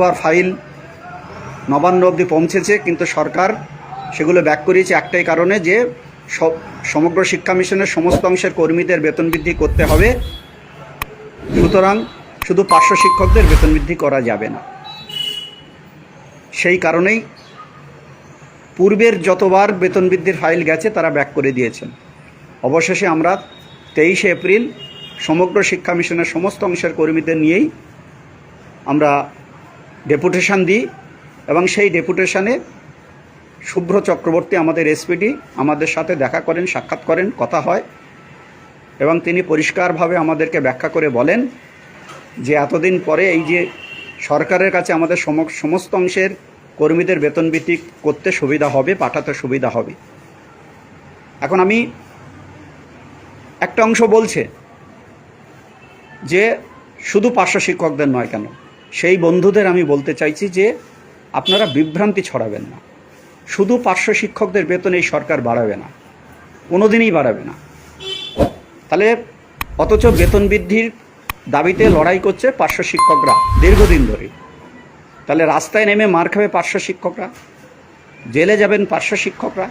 বার file Nabanna অবধি পৌঁছেছে, কিন্তু সরকার সেগুলো ব্যাক করিয়েছে একটাই কারণে যে সব সমগ্র শিক্ষা মিশনের সমস্ত অংশের কর্মীদের বেতন বৃদ্ধি করতে হবে। সুতরাং শুধু পার্শ্ব শিক্ষকদের বেতন বৃদ্ধি করা যাবে না। সেই কারণেই পূর্বের যতবার বেতন বৃদ্ধির ফাইল গেছে, তারা ব্যাক করে দিয়েছেন। অবশেষে আমরা তেইশে এপ্রিল সমগ্র শিক্ষা মিশনের সমস্ত অংশের কর্মীদের নিয়েই আমরা ডেপুটেশন দিই এবং সেই ডেপুটেশানে শুভ্র চক্রবর্তী আমাদের এসপিডি আমাদের সাথে দেখা করেন, সাক্ষাৎ করেন, কথা হয় এবং তিনি পরিষ্কারভাবে আমাদেরকে ব্যাখ্যা করে বলেন যে এতদিন পরে এই যে সরকারের কাছে আমাদের সম- সমস্ত অংশের কর্মীদের বেতন বৃদ্ধি করতে সুবিধা হবে, পাঠাতে সুবিধা হবে। এখন আমি একটা অংশ বলছে যে শুধু পার্শ্ব শিক্ষকদের নয় কেন? সেই বন্ধুদের আমি বলতে চাইছি যে আপনারা বিভ্রান্তি ছড়াবেন না। শুধু পার্শ্ব শিক্ষকদের বেতন এই সরকার বাড়াবে না, কোনোদিনই বাড়াবে না। তাহলে অথচ বেতন বৃদ্ধির দাবিতে লড়াই করছে পার্শ্ব শিক্ষকরা দীর্ঘদিন ধরে। তাহলে রাস্তায় নেমে মার খাবে পার্শ্ব শিক্ষকরা? জেলে যাবেন পার্শ্ব শিক্ষকরা?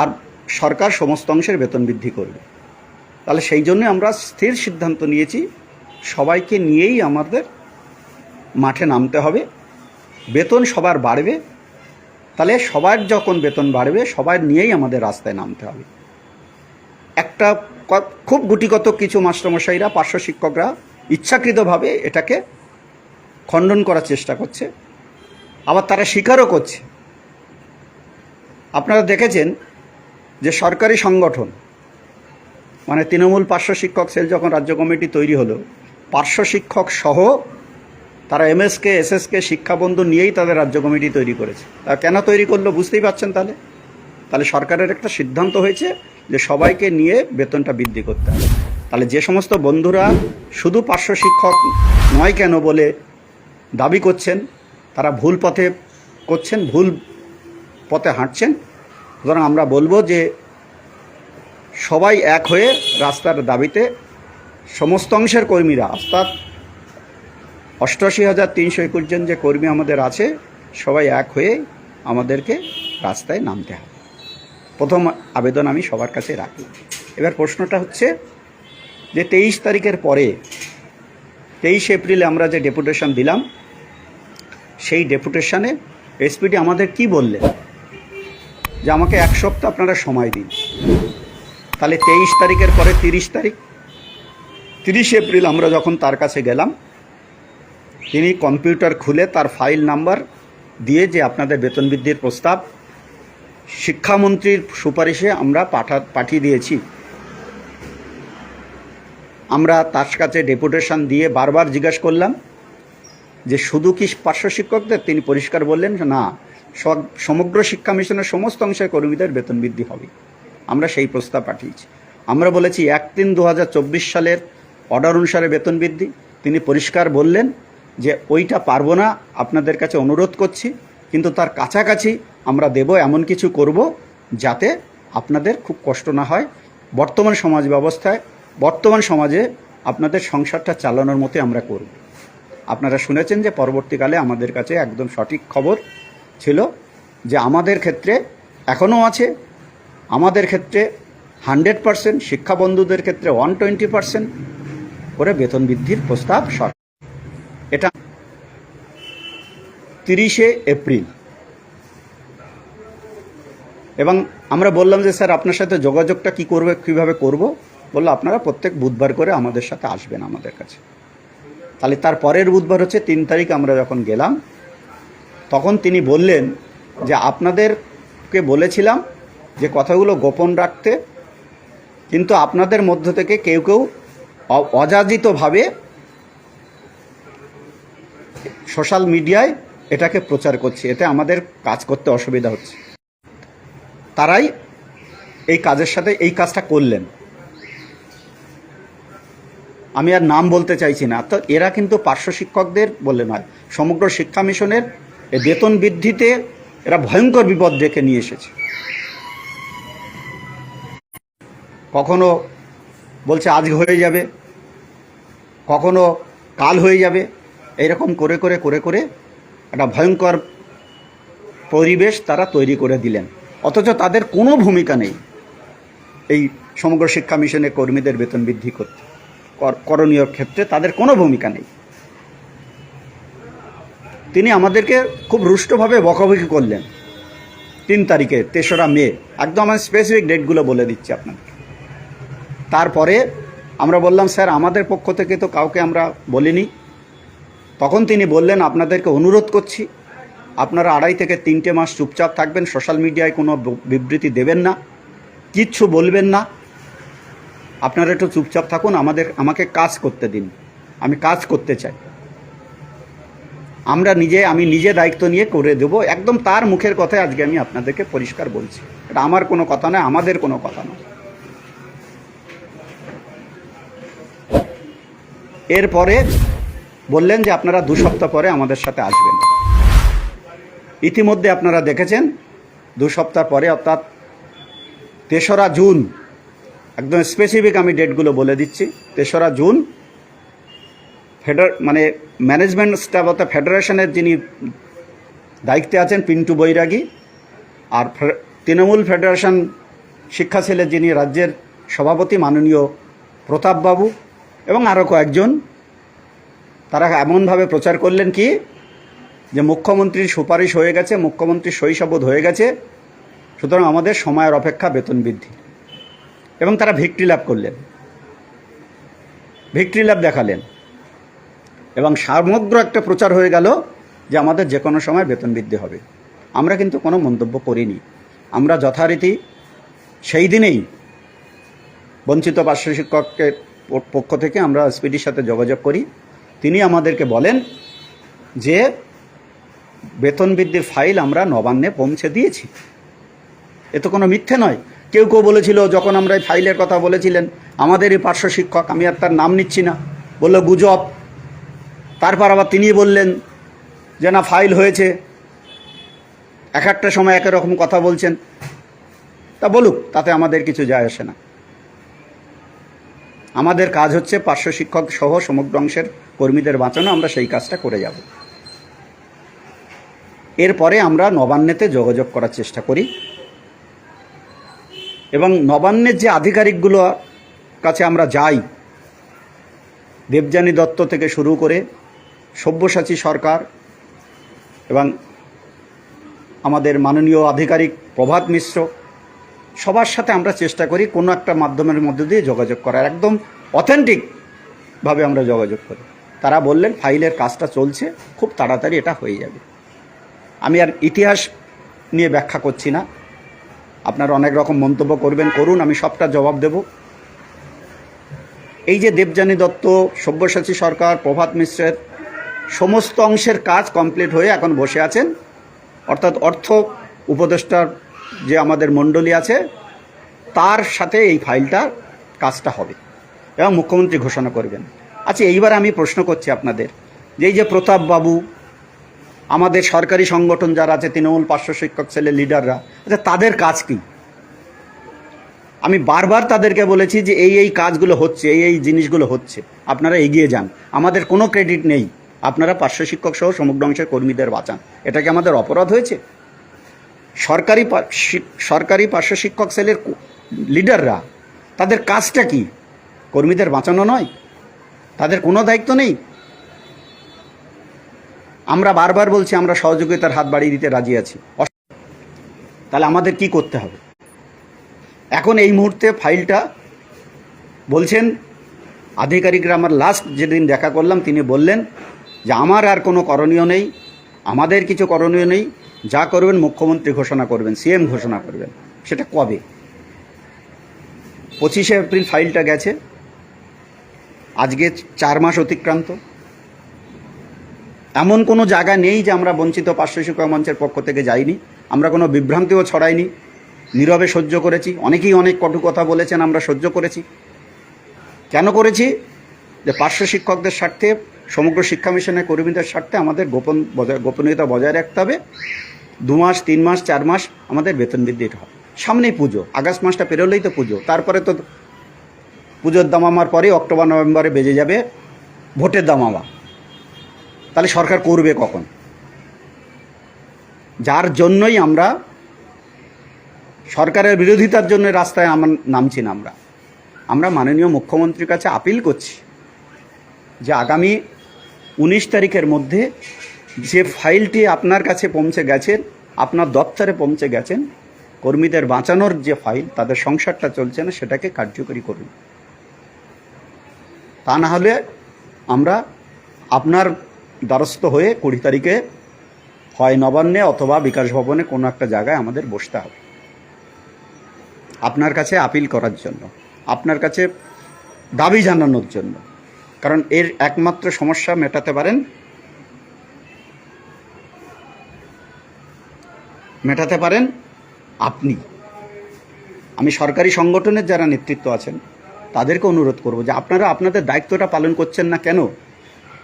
আর সরকার সমস্ত অংশের বেতন বৃদ্ধি করবে। তাহলে সেই জন্য আমরা স্থির সিদ্ধান্ত নিয়েছি সবাইকে নিয়েই আমাদের মাঠে নামতে হবে। বেতন সবার বাড়বে। তাহলে সবার যখন বেতন বাড়বে, সবার নিয়েই আমাদের রাস্তায় নামতে হবে। একটা খুব গুটিগত কিছু মাস্টারমশাইরা, পার্শ্ব শিক্ষকরা ইচ্ছাকৃতভাবে এটাকে খণ্ডন করার চেষ্টা করছে। আবার তারা স্বীকারও করছে। আপনারা দেখেছেন যে সরকারি সংগঠন মানে তৃণমূল পার্শ্ব শিক্ষক সেল যখন রাজ্য কমিটি তৈরি হলো পার্শ্ব শিক্ষক সহ তারা এমএসকে, এসএসকে, শিক্ষাবন্ধু নিয়েই তাদের রাজ্য কমিটি তৈরি করেছে। তা কেন তৈরি করল বুঝতেই পারছেন তাহলে? তাহলে সরকারের একটা সিদ্ধান্ত হয়েছে যে সবাইকে নিয়ে বেতনটা বৃদ্ধি করতে হবে। তাহলে যে সমস্ত বন্ধুরা শুধু পার্শ্ব শিক্ষক নয় কেন বলে দাবি করছেন, তারা ভুল পথে করছেন, ভুল পথে হাঁটছেন, সুতরাং আমরা বলব যে সবাই এক হয়ে রাস্তার দাবিতে সমস্ত অংশের কর্মীরা, অর্থাৎ অষ্টআশি হাজার তিনশো একুশ জন যে কর্মী আমাদের আছে, সবাই এক হয়ে আমাদেরকে রাস্তায় নামতে হবে। প্রথম আবেদন আমি সবার কাছে রাখি। এবার প্রশ্নটা হচ্ছে যে তেইশ তারিখের পরে, তেইশ এপ্রিলে আমরা যে ডেপুটেশন দিলাম, সেই ডেপুটেশনে এসপিটি আমাদের কি বললেন? যে আমাকে এক সপ্তাহ আপনারা সময় দিন। তাহলে তেইশ তারিখের পরে তিরিশ তারিখ তিরিশ এপ্রিল আমরা যখন তার কাছে গেলাম, তিনি কম্পিউটার খুলে তার ফাইল নাম্বার দিয়ে যে আপনাদের বেতন বৃদ্ধির প্রস্তাব, শিক্ষামন্ত্রীর সুপারিশে আমরা পাঠা, পাঠিয়ে দিয়েছি। আমরা তার কাছে ডেপুটেশন দিয়ে বারবার জিজ্ঞাসা করলাম যে, শুধু কি পার্শ্ব শিক্ষকদের? তিনি পরিষ্কার বললেন না সমগ্র শিক্ষা মিশনের সমস্ত অংশের কর্মীদের বেতন বৃদ্ধি হবে। আমরা সেই প্রস্তাব পাঠিয়েছি। আমরা বলেছি, এক তিন দু সালের অর্ডার অনুসারে বেতন বৃদ্ধি। তিনি পরিষ্কার বললেন যে, ওইটা পারব না, আপনাদের কাছে অনুরোধ করছি, কিন্তু তার কাছাকাছি আমরা দেব এমন কিছু করব যাতে আপনাদের খুব কষ্ট না হয়। বর্তমান সমাজ ব্যবস্থায়, বর্তমান সমাজে আপনাদের সংসারটা চালানোর মতো আমরা করব। আপনারা শুনেছেন যে, পরবর্তীকালে আমাদের কাছে একদম সঠিক খবর ছিল যে, আমাদের ক্ষেত্রে এখনও আছে। আমাদের ক্ষেত্রে হান্ড্রেড পার্সেন্ট শিক্ষা বন্ধুদের ক্ষেত্রে ওয়ান টোয়েন্টি পার্সেন্ট। করে বেতন বৃদ্ধির প্রস্তাব সরকার। এটা তিরিশে এপ্রিল। এবং আমরা বললাম যে, স্যার, আপনার সাথে যোগাযোগটা কি করবে, কীভাবে করব? বলল, আপনারা প্রত্যেক বুধবার করে আমাদের সাথে আসবেন আমাদের কাছে। তাহলে তার পরের বুধবার হচ্ছে তিন তারিখ আমরা যখন গেলাম, তখন তিনি বললেন যে, আপনাদেরকে বলেছিলাম যে, কথাগুলো গোপন রাখতে, কিন্তু আপনাদের মধ্য থেকে কেউ কেউ অযাচিতভাবে সোশ্যাল মিডিয়ায় এটাকে প্রচার করছে, এতে আমাদের কাজ করতে অসুবিধা হচ্ছে। তারাই এই কাজের সাথে এই কাজটা করলেন। আমি আর নাম বলতে চাইছি না, তো এরা কিন্তু পার্শ্ব শিক্ষকদের বলে নয়, সমগ্র শিক্ষা মিশনের বেতন বৃদ্ধিতে এরা ভয়ঙ্কর বিপদ ডেকে নিয়ে এসেছে। কখনো বলছে, আজ হয়ে যাবে। কখনো কাল হয়ে যাবে। এইরকম করে করে করে করে একটা ভয়ঙ্কর পরিবেশ তারা তৈরি করে দিলেন। অথচ তাদের কোনো ভূমিকা নেই এই সমগ্র শিক্ষা মিশনে কর্মীদের বেতন বৃদ্ধি করতে। কর- করণীয় ক্ষেত্রে তাদের কোনো ভূমিকা নেই। তিনি আমাদেরকে খুব রুষ্টভাবে বকাবকি করলেন। তিন তারিখে, তেসরা মে, একদম আমি স্পেসিফিক ডেটগুলো বলে দিচ্ছি আপনাকে তারপরে আমরা বললাম, স্যার, আমাদের পক্ষ থেকে তো কাউকে আমরা বলিনি। তখন তিনি বললেন, আপনাদেরকে অনুরোধ করছি, আপনারা আড়াই থেকে তিনটে মাস চুপচাপ থাকবেন, সোশ্যাল মিডিয়ায় কোনো বিবৃতি দেবেন না, কিচ্ছু বলবেন না। আপনারা একটু চুপচাপ থাকুন, আমাদের, আমাকে কাজ করতে দিন, আমি কাজ করতে চাই। আমরা নিজে, আমি নিজে দায়িত্ব নিয়ে করে দেব। একদম তার মুখের কথায় আজকে আমি আপনাদেরকে পরিষ্কার বলছি। এটা আমার কোনো কথা নয়, আমাদের কোনো কথা নয়। এরপরে বললেন যে আপনারা দু সপ্তাহ পরে আমাদের সাথে আসবেন। ইতিমধ্যে আপনারা দেখেছেন, দু সপ্তাহ পরে, অর্থাৎ তেসরা জুন, একদম স্পেসিফিক আমি ডেটগুলো বলে দিচ্ছি, তেসরা জুন, ফেডার মানে ম্যানেজমেন্ট স্টাফ অর্থাৎ ফেডারেশনের যিনি দায়িত্বে আছেন, পিন্টু বৈরাগী, আর তৃণমূল ফেডারেশন শিক্ষা সেলের যিনি রাজ্যের সভাপতি মাননীয় প্রতাপবাবু এবং আরও কয়েকজন তারা এমনভাবে প্রচার করলেন কি, যে মুখ্যমন্ত্রীর সুপারিশ হয়ে গেছে, মুখ্যমন্ত্রীর শৈশবোধ হয়ে গেছে, সুতরাং আমাদের সময়ের অপেক্ষা বেতন বৃদ্ধি। এবং তারা ভিক্টরি লাভ করলেন। ভিক্টরি লাভ দেখালেন। এবং সমগ্র একটা প্রচার হয়ে গেল যে আমাদের যে কোনো সময় বেতন বৃদ্ধি হবে। আমরা কিন্তু কোনো মন্তব্য করিনি। আমরা যথারীতি সেই দিনেই বঞ্চিত পার্শ্ব শিক্ষকের পক্ষ থেকে আমরা এসপিডির সাথে যোগাযোগ করি। তিনি আমাদেরকে বলেন যে বেতন বৃদ্ধির ফাইল আমরা নবান্নে পৌঁছে দিয়েছি। এ তো কোনো মিথ্যে নয়। কেউ কেউ বলেছিল, যখন আমরা এই ফাইলের কথা বলেছিলেন আমাদেরই পার্শ্ব শিক্ষক, আমি আর তার নাম নিচ্ছি না। বলল, গুজব। তারপর আবার তিনি বললেন যে, না, ফাইল হয়েছে। এক একটা সময় এক রকম কথা বলছেন। তা বলুক, তাতে আমাদের কিছু যায় আসে না। আমাদের কাজ হচ্ছে পার্শ্ব শিক্ষক সহ সমগ্র অংশের কর্মীদের বাঁচানো, আমরা সেই কাজটা করে যাব। এরপরে আমরা নবান্নেতে যোগাযোগ করার চেষ্টা করি। এবং নবান্নের যে আধিকারিকগুলো কাছে আমরা যাই, দেবযানী দত্ত থেকে শুরু করে সব্যসাচী সরকার এবং আমাদের মাননীয় আধিকারিক প্রভাত মিশ্র সবার সাথে আমরা চেষ্টা করি কোনো একটা মাধ্যমের মধ্য দিয়ে যোগাযোগ করার। একদম অথেন্টিকভাবে আমরা যোগাযোগ করি। তারা বললেন, ফাইলের কাজটা চলছে, খুব তাড়াতাড়ি এটা হয়ে যাবে। আমি আর ইতিহাস নিয়ে ব্যাখ্যা করছি না। আপনারা অনেক রকম মন্তব্য করবেন, করুন, আমি সবটা জবাব দেব। এই যে দেবযানী দত্ত, সব্যসাচী সরকার, প্রভাত মিশ্রের সমস্ত অংশের কাজ কমপ্লিট হয়ে এখন বসে আছেন। অর্থাৎ অর্থ উপদেষ্টার যে আমাদের মণ্ডলী আছে, তার সাথে এই ফাইলটা কাজটা হবে এবং মুখ্যমন্ত্রী ঘোষণা করবেন। আচ্ছা এইবার আমি প্রশ্ন করছি আপনাদের। যে এই যে প্রতাপ বাবু আমাদের সরকারি সংগঠন যারা আছে, তৃণমূল পার্শ্ব শিক্ষক ছেলে লিডাররা আচ্ছা তাদের কাজ কি? আমি বারবার তাদেরকে বলেছি যে এই এই কাজগুলো হচ্ছে, এই এই জিনিসগুলো হচ্ছে। আপনারা এগিয়ে যান। আমাদের কোনো ক্রেডিট নেই। আপনারা পার্শ্ব শিক্ষক সহ সমগ্র অংশের কর্মীদের বাঁচান। এটা কি আমাদের অপরাধ হয়েছে? সরকারি সরকারি পার্শ্ব শিক্ষক সেলের লিডাররা, তাদের কাজটা কি? কর্মীদের বাঁচানো নয়? তাদের কোনো দায়িত্ব নেই? আমরা বারবার বলছি, আমরা সহযোগিতার হাত বাড়িয়ে দিতে রাজি আছি। তাহলে আমাদের কি করতে হবে? এখন এই মুহূর্তে ফাইলটা বলছেন, আধিকারিকরা আমার লাস্ট যেদিন দেখা করলাম, তিনি বললেন যে, আমার আর কোনো করণীয় নেই, আমাদের কিছু করণীয় নেই যা করবেন মুখ্যমন্ত্রী ঘোষণা করবেন, সিএম ঘোষণা করবেন, সেটা কবে? পঁচিশে এপ্রিল ফাইলটা গেছে। আজকে চার মাস অতিক্রান্ত। এমন কোনো জায়গা নেই যে আমরা বঞ্চিত পার্শ্ব শিক্ষক মঞ্চের পক্ষ থেকে যাইনি। আমরা কোনো বিভ্রান্তিও ছড়াইনি। নীরবে সহ্য করেছি। অনেকেই অনেক কটু কথা বলেছেন, আমরা সহ্য করেছি। কেন করেছি? যে পার্শ্ব শিক্ষকদের স্বার্থে, সমগ্র শিক্ষা মিশনের কর্মীদের স্বার্থে আমাদের গোপন বজায়, গোপনীয়তা বজায় রাখতে হবে। দু মাস তিন মাস চার মাস আমাদের বেতন বৃদ্ধি হয়। সামনেই পুজো, আগস্ট মাসটা পেরোলেই তো পুজো। তারপরে তো পুজোর দামামার পরে অক্টোবর, নভেম্বরে বেজে যাবে ভোটের দামামা তাহলে সরকার করবে কখন? যার জন্যই আমরা সরকারের বিরোধিতার জন্য রাস্তায় আমার নামছি না আমরা। আমরা মাননীয় মুখ্যমন্ত্রীর কাছে আপিল করছি যে আগামী উনিশ তারিখের মধ্যে যে ফাইলটি আপনার কাছে পৌঁছে গেছেন আপনার দপ্তরে পৌঁছে গেছেন, কর্মীদের বাঁচানোর যে ফাইল, তাদের সংসারটা চলছে না, সেটাকে কার্যকরী করুন। তা না হলে আমরা আপনার দ্বারস্থ হয়ে কুড়ি তারিখে হয় নবান্নে অথবা বিকাশ ভবনে কোনো একটা জায়গায় আমাদের বসতে হবে। আপনার কাছে আপিল করার জন্য, আপনার কাছে দাবি জানানোর জন্য, কারণ এর একমাত্র সমস্যা মেটাতে পারেন মেটাতে পারেন আপনি। আমি সরকারি সংগঠনের যারা নেতৃত্ব আছেন, তাদেরকে অনুরোধ করব যে আপনারা আপনাদের দায়িত্বটা পালন করছেন না কেন?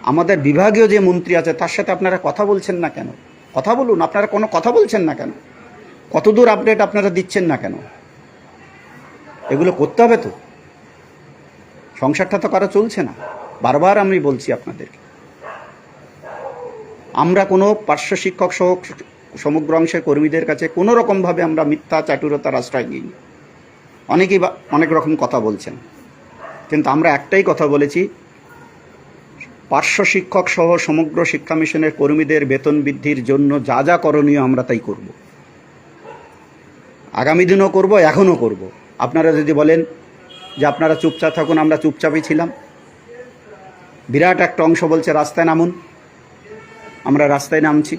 আমাদের বিভাগীয় যে মন্ত্রী আছে, তার সাথে আপনারা কথা বলছেন না কেন? কথা বলুন, আপনারা কোনো কথা বলছেন না কেন? কতদূর আপডেট আপনারা দিচ্ছেন না কেন? এগুলো করতে হবে তো। সংসারটা তো কারও চলছে না। বারবার আমি বলছি আপনাদেরকে। আমরা কোনো পার্শ্ব শিক্ষক সহ সমগ্র অংশের কর্মীদের কাছে কোনো রকমভাবে আমরা মিথ্যা চাটুরতার আশ্রয় নিই অনেকেই অনেক রকম কথা বলছেন। কিন্তু আমরা একটাই কথা বলেছি, পার্শ্ব শিক্ষক সহ সমগ্র শিক্ষা মিশনের কর্মীদের বেতন বৃদ্ধির জন্য যা যা করণীয় আমরা তাই করব। আগামী দিনও করব, এখনও করব। আপনারা যদি বলেন যে আপনারা চুপচাপ থাকুন, আমরা চুপচাপই ছিলাম। বিরাট একটা অংশ বলছে, রাস্তায় নামুন। আমরা রাস্তায় নামছি।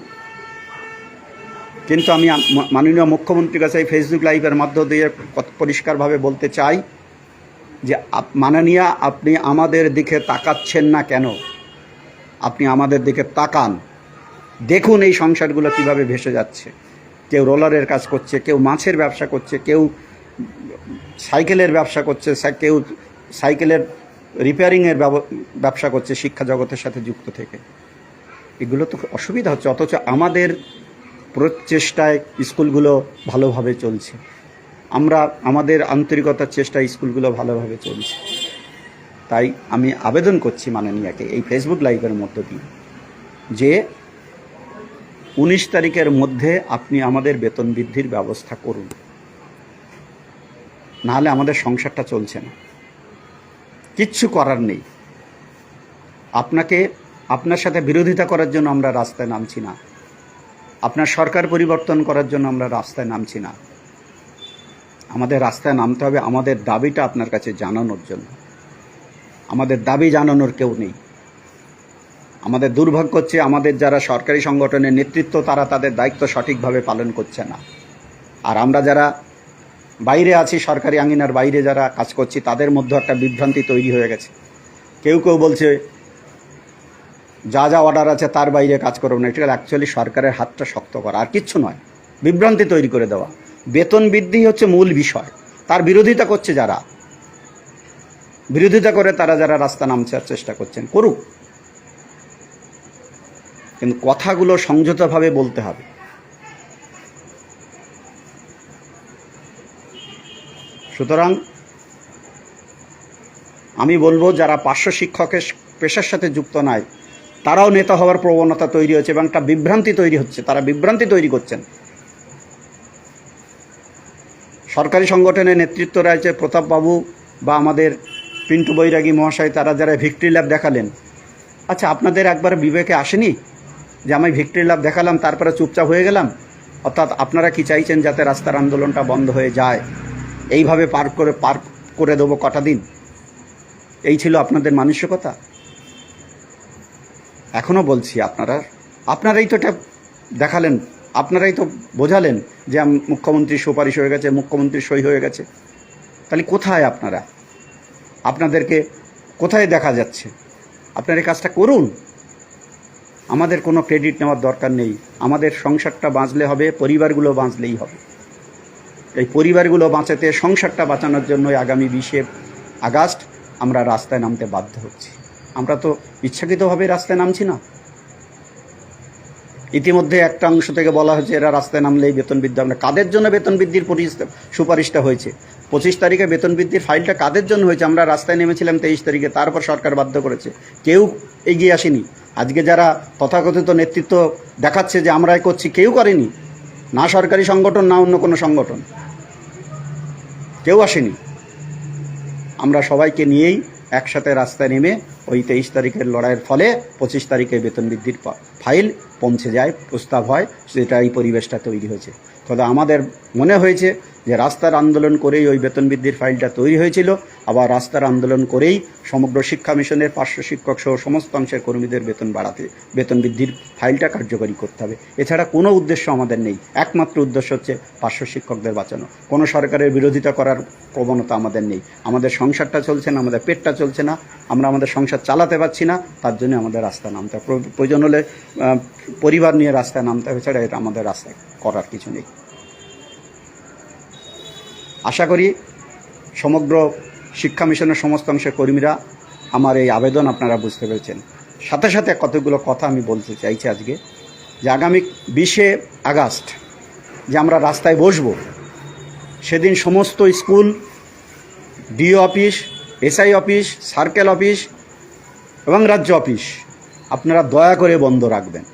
কিন্তু আমি মাননীয় মুখ্যমন্ত্রীর কাছে এই ফেসবুক লাইভের মধ্য দিয়ে পরিষ্কারভাবে বলতে চাই যে মাননীয়া, আপনি আমাদের দিকে তাকাচ্ছেন না কেন? আপনি আমাদের দিকে তাকান। দেখুন এই সংসারগুলো কীভাবে ভেসে যাচ্ছে। কেউ রোলারের কাজ করছে, কেউ মাছের ব্যবসা করছে, কেউ সাইকেলের ব্যবসা করছে কেউ সাইকেলের রিপেয়ারিংয়ের ব্যবসা করছে শিক্ষা জগতের সাথে যুক্ত থেকে। এগুলো তো অসুবিধা হচ্ছে, অথচ আমাদের প্রচেষ্টায় স্কুলগুলো ভালোভাবে চলছে। আমরা, আমাদের আন্তরিকতার চেষ্টায় স্কুলগুলো ভালোভাবে চলছে। তাই আমি আবেদন করছি মাননীয়াকে এই ফেসবুক লাইভের মধ্য দিয়ে যে উনিশ তারিখের মধ্যে আপনি আমাদের বেতন বৃদ্ধির ব্যবস্থা করুন। নাহলে আমাদের সংসারটা চলছে না। কিচ্ছু করার নেই। আপনাকে, আপনার সাথে বিরোধিতা করার জন্য আমরা রাস্তায় নামছি না। আপনার সরকার পরিবর্তন করার জন্য আমরা রাস্তায় নামছি না। আমাদের রাস্তায় নামতে হবে, আমাদের দাবিটা আপনার কাছে জানানোর জন্য। আমাদের দাবি জানানোর কেউ নেই। আমাদের দুর্ভাগ্য হচ্ছে, আমাদের যারা সরকারি সংগঠনের নেতৃত্ব, তারা তাদের দায়িত্ব সঠিকভাবে পালন করছে না। আর আমরা যারা বাইরে আছি, সরকারি আঙিনার বাইরে যারা কাজ করছি, তাদের মধ্যে একটা বিভ্রান্তি তৈরি হয়ে গেছে। কেউ কেউ বলছে যা যা অর্ডার আছে তার বাইরে কাজ করব না। এটা অ্যাকচুয়ালি সরকারের হাতটা শক্ত করা। আর কিচ্ছু নয়। বিভ্রান্তি তৈরি করে দেওয়া। বেতন বৃদ্ধি হচ্ছে মূল বিষয়। তার বিরোধিতা করছে যারা। বিরোধিতা করে তারা যারা রাস্তা নামছে চেষ্টা করছেন, করুক। কিন্তু কথাগুলো সংযতভাবে বলতে হবে। সুতরাং আমি বলব, যারা পার্শ্ব শিক্ষকের পেশার সাথে যুক্ত নয় তারাও নেতা হওয়ার প্রবণতা তৈরি হচ্ছে এবং একটা বিভ্রান্তি তৈরি হচ্ছে, তারা বিভ্রান্তি তৈরি করছেন। সরকারি সংগঠনের নেতৃত্ব রয়েছে প্রতাপবাবু বা আমাদের পিন্টু বৈরাগী মহাশয়, তারা যারা ভিক্টরি ল্যাব দেখালেন। আচ্ছা আপনাদের একবার বিবেকে আসেনি যে আমি ভিক্টরি ল্যাব দেখালাম, তারপরে চুপচাপ হয়ে গেলাম? অর্থাৎ আপনারা কি চাইছেন যাতে রাস্তার আন্দোলনটা বন্ধ হয়ে যায়? এইভাবে পার করে পার করে দেবো কটা দিন? এই ছিল আপনাদের মানসিকতা? এখনও বলছি আপনারা, আপনারাই তো এটা দেখালেন, আপনারাই তো বোঝালেন যে মুখ্যমন্ত্রীর সুপারিশ হয়ে গেছে মুখ্যমন্ত্রীর সই হয়ে গেছে। তাহলে কোথায় আপনারা? আপনাদেরকে কোথায় দেখা যাচ্ছে? আপনারা এই কাজটা করুন। আমাদের কোনো ক্রেডিট নেওয়ার দরকার নেই। আমাদের সংসারটা বাঁচলে হবে, পরিবারগুলো বাঁচলেই হবে। এই পরিবারগুলো বাঁচাতে সংসারটা বাঁচানোর জন্য আগামী বিশে আগস্ট আমরা রাস্তায় নামতে বাধ্য হচ্ছি। আমরা তো ইচ্ছাকৃতভাবে রাস্তায় নামছি না। ইতিমধ্যে একটা অংশ থেকে বলা হয়েছে, এরা রাস্তায় নামলেই বেতন বৃদ্ধি আমরা কাদের জন্য বেতন বৃদ্ধির সুপারিশটা হয়েছে? পঁচিশ তারিখে বেতন বৃদ্ধির ফাইলটা কাদের জন্য হয়েছে? আমরা রাস্তায় নেমেছিলাম তেইশ তারিখে, তারপর সরকার বাধ্য করেছে। কেউ এগিয়ে আসেনি। আজকে যারা তথাকথিত নেতৃত্ব দেখাচ্ছে যে আমরাই করছি, কেউ করেনি। না সরকারি সংগঠন, না অন্য কোনো সংগঠন। কেউ আসেনি। আমরা সবাইকে নিয়েই একসাথে রাস্তায় নেমে ওই তেইশ তারিখের লড়াইয়ের ফলে পঁচিশ তারিখে বেতন বৃদ্ধির ফাইল পৌঁছে যায়, প্রস্তাব হয়, সেটা এই পরিবেশটা তৈরি হয়েছে। তবে আমাদের মনে হয়েছে যে রাস্তার আন্দোলন করেই ওই বেতন বৃদ্ধির ফাইলটা তৈরি হয়েছিল, আবার রাস্তার আন্দোলন করেই সমগ্র শিক্ষা মিশনের পার্শ্ব শিক্ষক সহ সমস্ত অংশের কর্মীদের বেতন বাড়াতে, বেতন বৃদ্ধির ফাইলটা কার্যকরী করতে হবে। এছাড়া কোনো উদ্দেশ্য আমাদের নেই। একমাত্র উদ্দেশ্য হচ্ছে পার্শ্ব শিক্ষকদের বাঁচানো। কোনো সরকারের বিরোধিতা করার প্রবণতা আমাদের নেই। আমাদের সংসারটা চলছে না, আমাদের পেটটা চলছে না। আমরা আমাদের সংসার চালাতে পারছি না, তার জন্য আমাদের রাস্তায় নামতে প্রয়োজন হলে পরিবার নিয়ে রাস্তায় নামতে হবে ছাড়া এটা আমাদের রাস্তায় করার কিছু নেই। আশা করি সমগ্র শিক্ষা মিশনের সমস্ত অংশের কর্মীরা আমার এই আবেদন আপনারা বুঝতে পেরেছেন। সাথে সাথে কতগুলো কথা আমি বলতে চাইছি আজকে, যে আগামী বিশে আগস্ট যে আমরা রাস্তায় বসবো, সেদিন সমস্ত school, D O office, S I office, circle office এবং রাজ্য অফিস, আপনারা দয়া করে বন্ধ রাখবেন।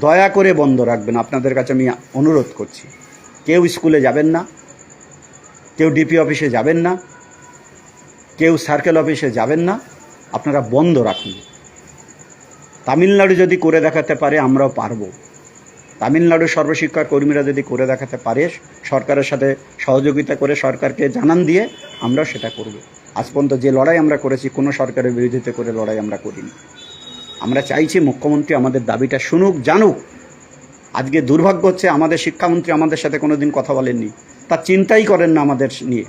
দয়া করে বন্ধ রাখবেন। আপনাদের কাছে আমি অনুরোধ করছি, কেউ স্কুলে যাবেন না, কেউ ডিপি অফিসে যাবেন না, কেউ সার্কেল অফিসে যাবেন না, আপনারা বন্ধ রাখুন। তামিলনাড়ু যদি করে দেখাতে পারে, আমরাও পারব। তামিলনাড়ুর সর্বশিক্ষা কর্মীরা যদি করে দেখাতে পারে, সরকারের সাথে সহযোগিতা করে সরকারকে জানান দিয়ে আমরা সেটা করব। আজ পর্যন্ত যে লড়াই আমরা করেছি, কোনো সরকারের বিরোধিতা করে লড়াই আমরা করিনি। আমরা চাইছি মুখ্যমন্ত্রী আমাদের দাবিটা শুনুক, জানুক। আজকে দুর্ভাগ্য হচ্ছে আমাদের শিক্ষামন্ত্রী আমাদের সাথে কোনো দিন কথা বলেননি। তার চিন্তাই করেন না আমাদের নিয়ে।